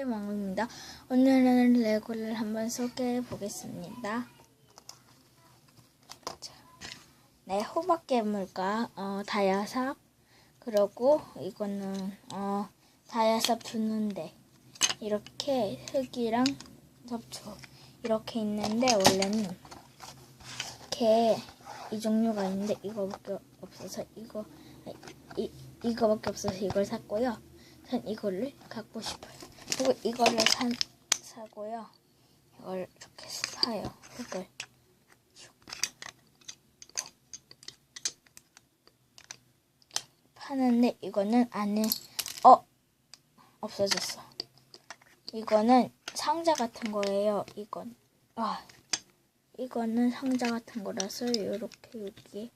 크림왕입니다. 오늘은 레고를 한번 소개해 보겠습니다. 자, 네, 호박 괴물과 어, 다야삽 그리고 이거는 어, 다야삽 두는데 이렇게 흙이랑 접촉 이렇게 있는데 원래는 이렇게 이 종류가 있는데 이거밖에 없어서 이거 이 이거밖에 없어서 이걸 샀고요. 전 이거를 갖고 싶어요. 그리고 이거를 사, 사고요. 이걸 이렇게 사요. 흙을. 파는데 이거는 안에 어 없어졌어. 이거는 상자 같은 거예요. 이건 아 이거는 상자 같은 거라서 이렇게 여기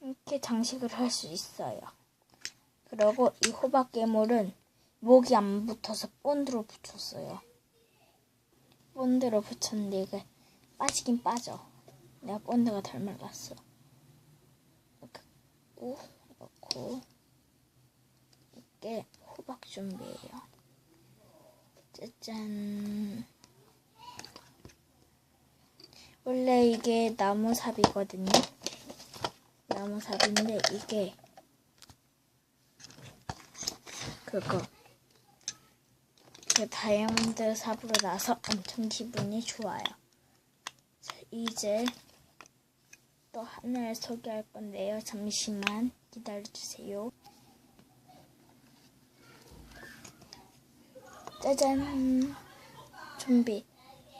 이렇게 장식을 할 수 있어요. 그리고 이 호박 괴물은 목이 안 붙어서 본드로 붙였어요. 본드로 붙였는데 이게 빠지긴 빠져. 내가 본드가 덜 말랐어. 이렇게 고 넣고 이게 호박 준비예요. 짜잔. 원래 이게 나무삽이거든요. 나무삽인데 이게 그거 그 다이아몬드 삽으로 나서 엄청 기분이 좋아요. 자, 이제 또 하나를 소개할 건데요. 잠시만 기다려주세요. 짜잔 좀비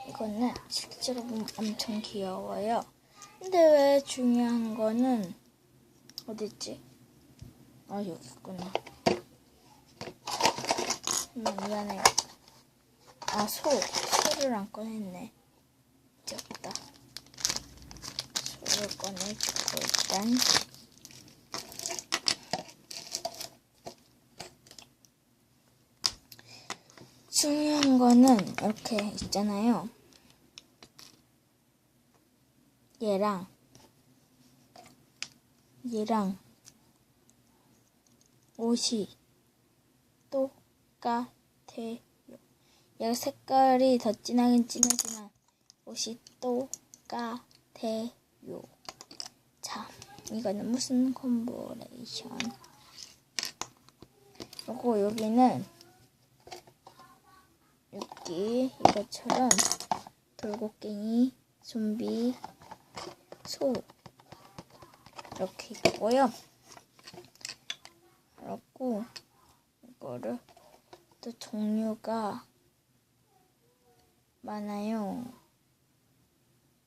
이거는 실제로 보면 엄청 귀여워요. 근데 왜 중요한 거는 어딨지? 아 여기 있구나. 음, 미안해요. 아 소, 소를 안 꺼냈네. 없다. 소를 꺼내주고 일단 중요한 거는 이렇게 있잖아요. 얘랑 얘랑 옷이 똑같아요. 얘 색깔이 더 진하긴 진하지만 옷이 똑같아요. 자, 이거는 무슨 콤보레이션? 그리고 여기는 여기 이것처럼 돌고갱이, 좀비, 소 이렇게 있고요. 그리고 이거를 또 종류가 많아요.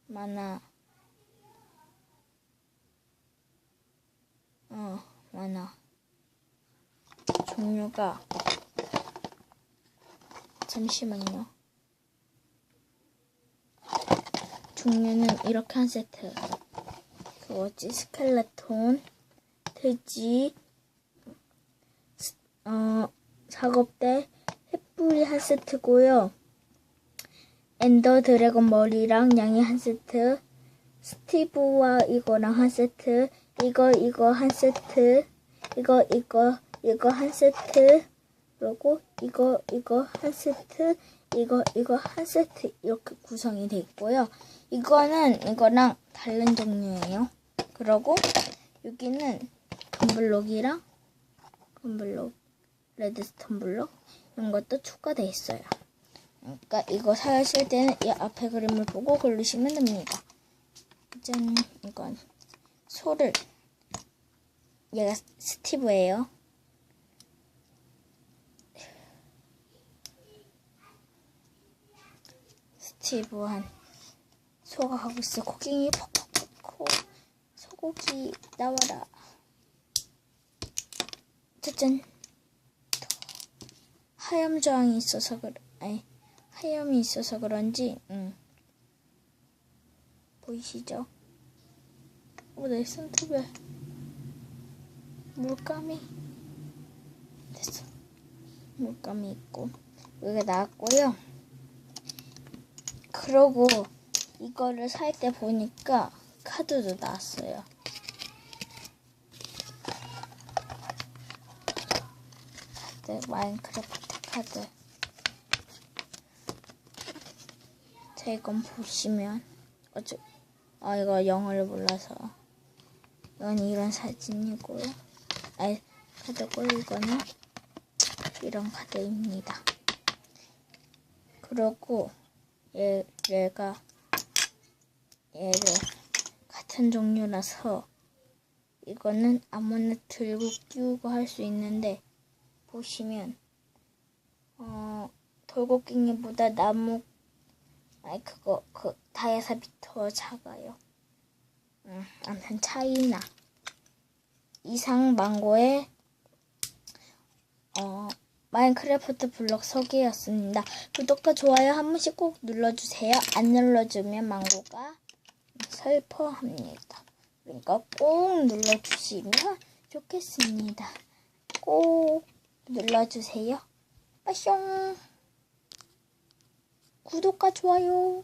많아. 어, 많아. 종류가 잠시만요. 종류는 이렇게 한 세트. 그거지 스켈레톤, 돼지, 어, 작업대, 햇불이 한 세트고요. 엔더 드래곤 머리랑 양이 한 세트, 스티브와 이거랑 한 세트, 이거 이거 한 세트, 이거 이거 이거 한 세트, 그리고 이거 이거 한 세트, 이거 이거 한 세트 이렇게 구성이 돼 있고요. 이거는 이거랑 다른 종류예요. 그리고 여기는 금블록이랑 금블록, 레드스톤 블록 이런 것도 추가돼 있어요. 그러니까 이거 사실 때는 이 앞에 그림을 보고 고르시면 됩니다. 짠, 이건 소를 얘가 스티브예요. 스티브한 소가 하고 있어. 고갱이 퍽퍽퍽 소고기 나와라. 짜잔. 하염 저항이 있어서 그래. 아니, 하염이 있어서 그런지, 응. 보이시죠? 오, 내 손톱에 물감이 됐어. 물감이 있고 여기 나왔고요. 그러고 이거를 살 때 보니까 카드도 나왔어요. 카드, 마인크래프트 카드. 자, 이건 보시면, 어쩌, 아, 이거 영어를 몰라서. 이건 이런 사진이고요. 아니, 카드고, 이거는 이런 카드입니다. 그리고, 얘, 얘가, 얘를 같은 종류라서, 이거는 아무나 들고 끼우고 할 수 있는데, 보시면, 어, 돌고갱이보다 나무, 아니, 그거, 그, 다이아삽이 더 작아요. 음, 아무튼 차이나. 이상 망고의, 어, 마인크래프트 블록 소개였습니다. 구독과 좋아요 한 번씩 꼭 눌러주세요. 안 눌러주면 망고가 슬퍼합니다. 그러니까 꼭 눌러주시면 좋겠습니다. 꼭 눌러주세요. 빠숑. 구독과 좋아요